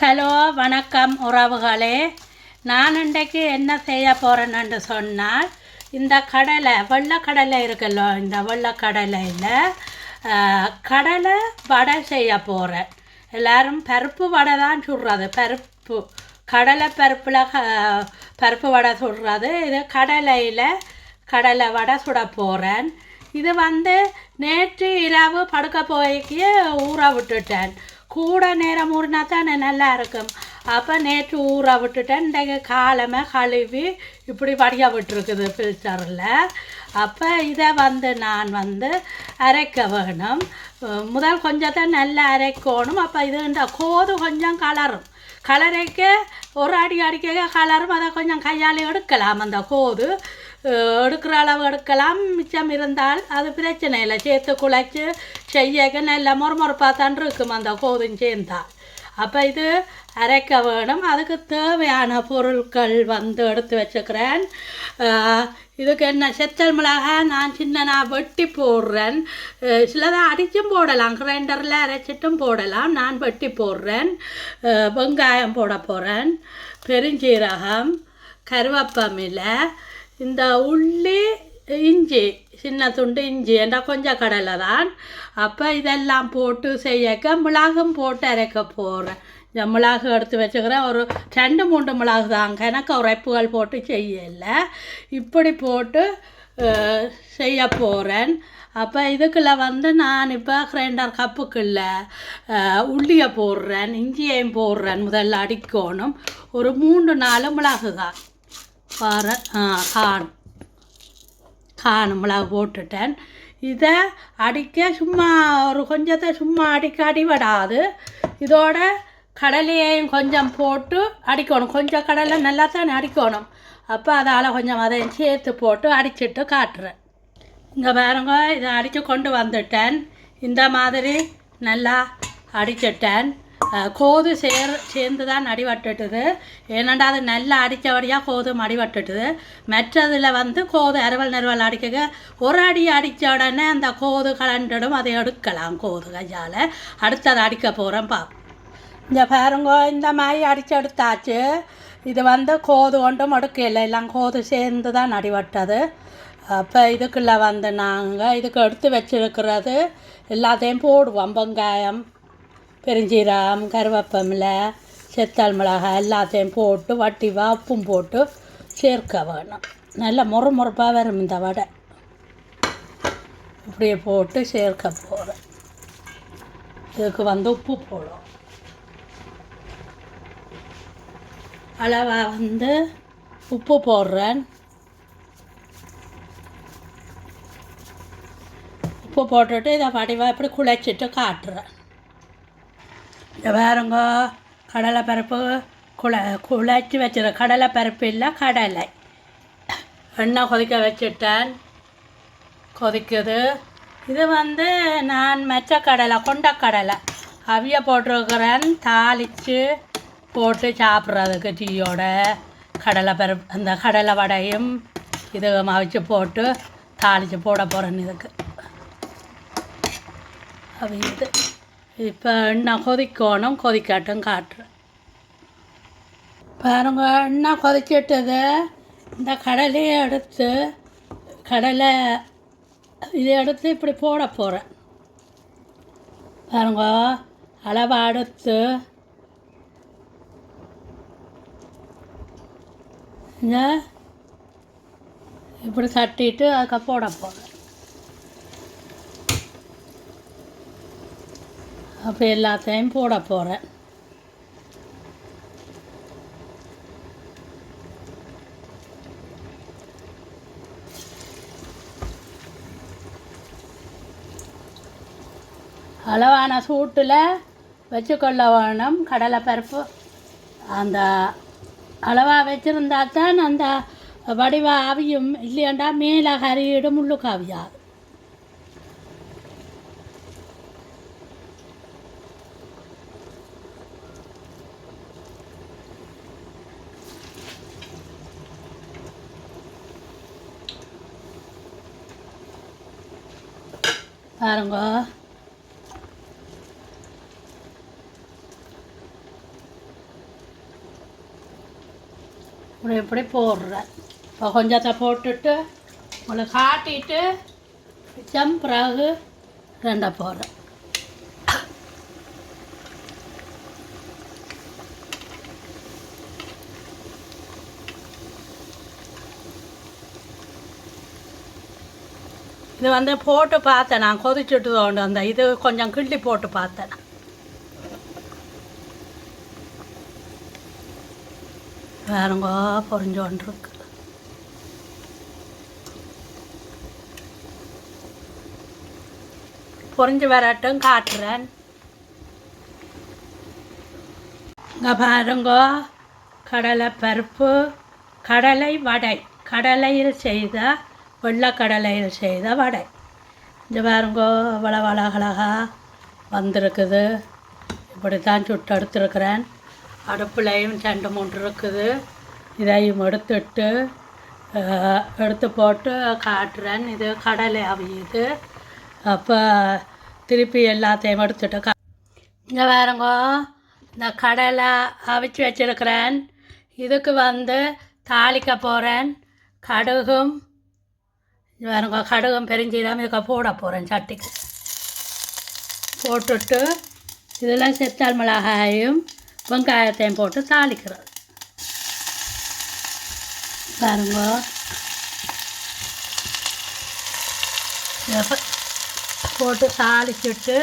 Hello வணக்கம் உறவுகளே. நான் இன்றைக்கு என்ன செய்ய போகிறேன்னு சொன்னால் இந்த கடலை வெள்ளைக்கடலை இருக்கலோ இந்த வெள்ளக்கடலையில் கடலை வடை செய்ய போகிறேன் எல்லாரும் பருப்பு வடை தான் சுடுறது. பருப்பு கடலை பருப்பில் பருப்பு வடை சுடுறது. இது கடலையில் கடலை வடை சுட போகிறேன் இது வந்து நேற்று இரவு படுக்க போய்க்கு ஊற விட்டுட்டேன். கூட நேரம் ஊறினா தானே நல்லா இருக்கும். அப்போ நேற்று ஊற விட்டுட்டேன் இன்றைக்கு காலமே கழுவி இப்படி வடிய விட்டுருக்குது ஃபில்டரில் அப்போ இதை வந்து நான் வந்து அரைக்க வேணும். முதல் கொஞ்சத்தை நல்லா அரைக்கணும். அப்போ இது இந்த கோது கொஞ்சம் கலரும். கலரைக்க ஒரு அடி அடிக்க கலரும். அதை கொஞ்சம் கையால் எடுக்கலாம் அந்த கோது. எடுக்கிற அளவு எடுக்கலாம். மிச்சம் இருந்தால் அது பிரச்சனை இல்லை. சேர்த்து குழைச்சி செய்யக்க நல்லா முறமுறப்பாக தான் இருக்கும். அந்த கோதும் சேர்ந்தால் அப்போ இது அரைக்க வேணும். அதுக்கு தேவையான பொருட்கள் வந்து எடுத்து வச்சுக்கிறேன். இதுக்கு என்ன? செத்தல் மிளகாய் நான் சின்னனா வெட்டி போடுறேன். அஹ் சிலதை அடிச்சும் போடலாம். கிரைண்டரில் அரைச்சிட்டும் போடலாம். நான் வெட்டி போடுறேன். வெங்காயம் போட போகிறேன் பெருஞ்சீரகம் கருவேப்பமில்லை இந்த உள்ளி இஞ்சி சின்ன துண்டு இஞ்சி என்ற கொஞ்சம் கடலை தான். அப்போ இதெல்லாம் போட்டு செய்யக்க மிளகும் போட்டு அரைக்க போகிறேன் இந்த மிளகு எடுத்து வச்சுக்கிறேன். ஒரு ரெண்டு மூன்று மிளகு தான். எனக்கு உரைப்புகள் போட்டு செய்யலை. இப்படி போட்டு செய்ய போகிறேன் அப்போ இதுக்குள்ள வந்து நான் இப்போ கிரைண்டர் கப்புக்குள்ள உள்ளியை போடுறேன். இஞ்சியையும் போடுறேன். முதல்ல அடிக்கணும். ஒரு மூன்று நாலு மிளகு தான். பார ஆ காணும் மிளகு போட்டுட்டேன். இதை அடிக்க சும்மா ஒரு கொஞ்சத்தை சும்மா அடிக்க அடிபடாது. இதோட கடலையையும் கொஞ்சம் போட்டு அடிக்கணும். கொஞ்சம் கடலை நல்லா தானே அடிக்கணும். அப்போ அதால் கொஞ்சம் அதையும் சேர்த்து போட்டு அடிச்சிட்டு காட்டுறேன். இங்கே பாருங்க இதை அடித்து கொண்டு வந்துட்டேன். இந்த மாதிரி நல்லா அடிச்சிட்டேன். கோது சேர் சேர்ந்து தான் அடிபட்டுட்டுது ஏன்னாண்டா அது நல்லா அடித்தபடியாக கோதும் அடிபட்டுட்டுது மற்றதில் வந்து கோது அறுவல் நறுவல் அடிக்க ஒரு அடி அடித்த உடனே அந்த கோது கலண்டுடும். அதை எடுக்கலாம் கோது கையால். அடுத்தது அடிக்க போகிறோம் பா இந்த பாருங்க இந்த மாதிரி அடித்து எடுத்தாச்சு. இது வந்து கோது கொண்டும் எடுக்கல. எல்லாம் கோது சேர்ந்து தான் அடிபட்டது அப்போ இதுக்குள்ளே வந்து நாங்கள் இதுக்கு எடுத்து வச்சிருக்கிறது. எல்லாத்தையும் போடுவோம் வெங்காயம். பெருஞ்சீரகம் கருவேப்பமில்லை செத்தல் மிளகாய் எல்லாத்தையும் போட்டு வட்டிவா உப்பும் போட்டு சேர்க்க வேணும். நல்லா முறு முறப்பாக வரும் இந்த வடை. இப்படியே போட்டு சேர்க்க போகிறேன் இதுக்கு வந்து உப்பு போடும் அளவாக வந்து உப்பு போடுறேன். உப்பு போட்டுட்டு இதை வடிவாக இப்படி குழைச்சிட்டு காட்டுறேன். இந்த கடலை கடலைப்பருப்பு குழ குழைச்சி வச்சிரு கடலைப்பருப்பு இல்லை கடலை. எண்ணெய் கொதிக்க வச்சுட்டேன். கொதிக்குது. இது வந்து நான் மெச்ச கடலை கொண்டக்கடலை அவிய போட்டிருக்கிறேன். தாளித்து போட்டு சாப்பிட்றதுக்கு டீயோட கடலை பருப்பு அந்த கடலை வடையும் இது மவிச்சு போட்டு தாளித்து போட போகிறேன் இதுக்கு. அவியுது. இப்போ எண்ணெய் கொதிக்கணும் கொதிக்காட்டும் காட்டுறேன். பாருங்க எண்ணெய் கொதிச்சிட்டது இந்த கடலையை எடுத்து கடலை இதை எடுத்து இப்படி போட போகிறேன் பாருங்க அளவை எடுத்து இப்படி தட்டிட்டு அதுக்கு போட போகிறேன் அப்போ எல்லாத்தையும் போட போகிறேன் அளவான சூட்டில் வச்சுக்கொள்ள வேணும் கடலைப்பருப்பு அந்த அளவாக வச்சுருந்தா தான் அந்த வடிவா அவியும் இல்லையாண்டா மேலே கறியிடும் முள்ளுக்கு அவியாது பாருங்க. இப்படி இப்படி போடுறேன் இப்போ கொஞ்சத்தை போட்டுட்டு உங்களுக்கு காட்டிட்டு மிச்சம் பிறகு ரெண்டை போடுறேன் இது வந்து போட்டு பார்த்தேன்? நான் கொதிச்சுட்டு தோண்டு வந்தேன் இது கொஞ்சம் கிள்ளி போட்டு பார்த்தேன்? வேறங்க பொறிஞ்சோண்டு இருக்கு பொறிஞ்சு வரட்டும் காட்டுறேன். இங்கே பாருங்கோ கடலை பருப்பு கடலை வடை. கடலையில் செய்த வெள்ளக்கடலையில் செய்த வடை. இந்த பாருங்க அவ்வளோ அழகழகாக வந்திருக்குது. இப்படி தான் சுட்டு எடுத்துருக்கிறேன். அடுப்புலையும் ரெண்டு மூன்று இருக்குது. இதையும் எடுத்துட்டு எடுத்து போட்டு காட்டுறேன். இது கடலை அவியுது. அப்போ திருப்பி எல்லாத்தையும் எடுத்துட்டு கா இங்கே பாருங்க இந்த கடலை அவிச்சு வச்சுருக்கிறேன். இதுக்கு வந்து தாளிக்க போகிறேன் கடுகும் இங்க பாருங்க கடுகும் பெருஞ்சீரம் இதுக்கு போட போகிறேன் சட்டிக்கு போட்டுட்டு இதெல்லாம் செத்தால் மிளகாயும் வெங்காயத்தையும் போட்டு தாளிக்கிறது. பாருங்க. போட்டு தாளிச்சுட்டு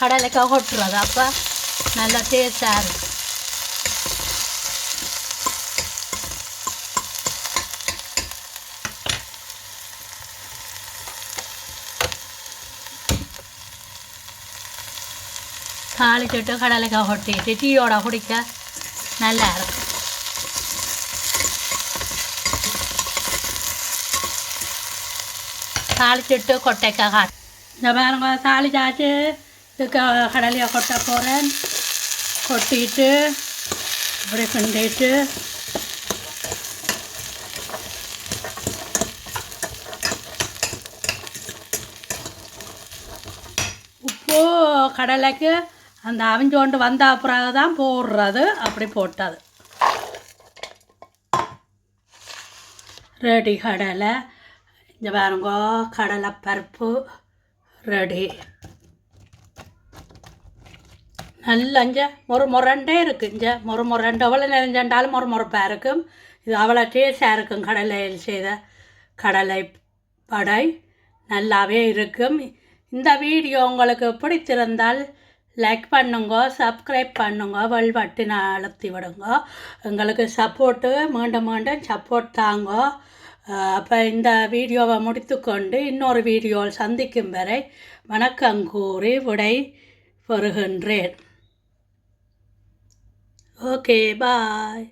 கடலைக்காய் கொட்டுறது. அப்போ நல்லா டேஸ்டாக இருக்கும் தாளிச்சுட்டு கடலைக்காய் கொட்டிட்டு டீயோட குடிக்க நல்லா இருக்கும் தாளிச்சுட்டு கொட்டைக்காய் காட்டு இந்த பாருங்க தாளிச்சாச்சு இதுக்கு கடலையை கொட்ட போகிறேன் கொட்டிட்டு இப்படி கிண்டிட்டு உப்பு கடலைக்கு அந்த அவிஞ்சோண்டு வந்த பிறகு தான் போடுறது. அப்படி போட்டது. ரெடி கடலை. இந்த பாருங்கோ கடலை பருப்பு ரெடி. நல்லா இஞ்ச மொறு முரண்டே இருக்கு. இஞ்ச மொறு முரண்டு எவ்வளோ நிறைஞ்சண்டாலும் மொறு முறப்பாக இருக்கும். இது அவ்வளோ டேஸ்டாக இருக்கும் கடலையில் செய்த கடலை படை நல்லாவே இருக்கும். இந்த வீடியோ உங்களுக்கு பிடித்திருந்தால் லைக் பண்ணுங்க சப்ஸ்கிரைப் பண்ணுங்க வழிபட்டு பட்டினை அழுத்தி விடுங்க. எங்களுக்கு சப்போர்ட்டு மீண்டும் மீண்டும் சப்போர்ட் தாங்க. அப்போ இந்த வீடியோவை முடித்துக்கொண்டு இன்னொரு வீடியோவில் சந்திக்கும் வரை வணக்கம் கூறி விடை பெறுகின்றேன். Okay bye